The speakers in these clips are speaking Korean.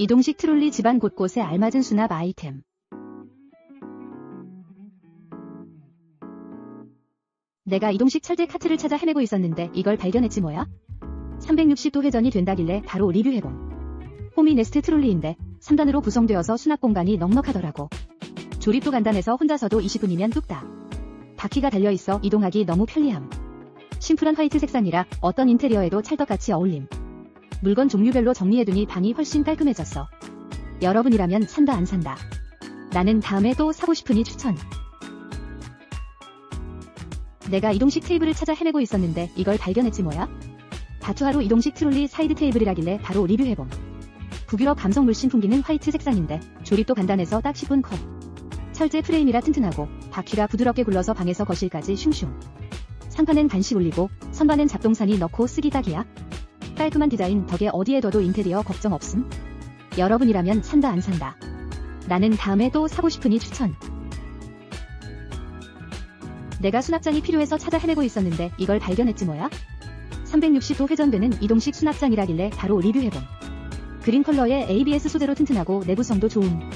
이동식 트롤리 집안 곳곳에 알맞은 수납 아이템. 내가 이동식 철제 카트를 찾아 헤매고 있었는데 이걸 발견했지 뭐야? 360도 회전이 된다길래 바로 리뷰 해봄. 호미 네스트 트롤리인데 3단으로 구성되어서 수납 공간이 넉넉하더라고. 조립도 간단해서 혼자서도 20분이면 뚝딱. 바퀴가 달려있어 이동하기 너무 편리함. 심플한 화이트 색상이라 어떤 인테리어에도 찰떡같이 어울림. 물건 종류별로 정리해두니 방이 훨씬 깔끔해졌어. 여러분이라면 산다 안 산다. 나는 다음에 또 사고 싶으니 추천. 내가 이동식 테이블을 찾아 헤매고 있었는데 이걸 발견했지 뭐야? 다투하루 이동식 트롤리 사이드 테이블이라길래 바로 리뷰해봄. 북유럽 감성 물씬 풍기는 화이트 색상인데 조립도 간단해서 딱 10분 컷. 철제 프레임이라 튼튼하고 바퀴가 부드럽게 굴러서 방에서 거실까지 슝슝. 상판엔 간식 올리고 선반엔 잡동사니 넣고 쓰기 딱이야. 깔끔한 디자인 덕에 어디에 둬도 인테리어 걱정 없음. 여러분이라면 산다 안 산다. 나는 다음에 또 사고 싶으니 추천. 내가 수납장이 필요해서 찾아 헤매고 있었는데 이걸 발견했지 뭐야? 360도 회전되는 이동식 수납장이라길래 바로 리뷰해봄. 그린 컬러의 ABS 소재로 튼튼하고 내구성도 좋음.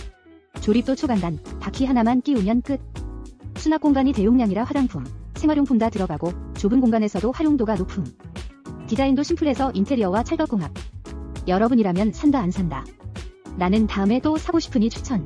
조립도 초간단, 바퀴 하나만 끼우면 끝. 수납 공간이 대용량이라 화장품, 생활용품 다 들어가고 좁은 공간에서도 활용도가 높음. 디자인도 심플해서 인테리어와 찰떡궁합. 여러분이라면 산다 안 산다. 나는 다음에 또 사고 싶으니 추천.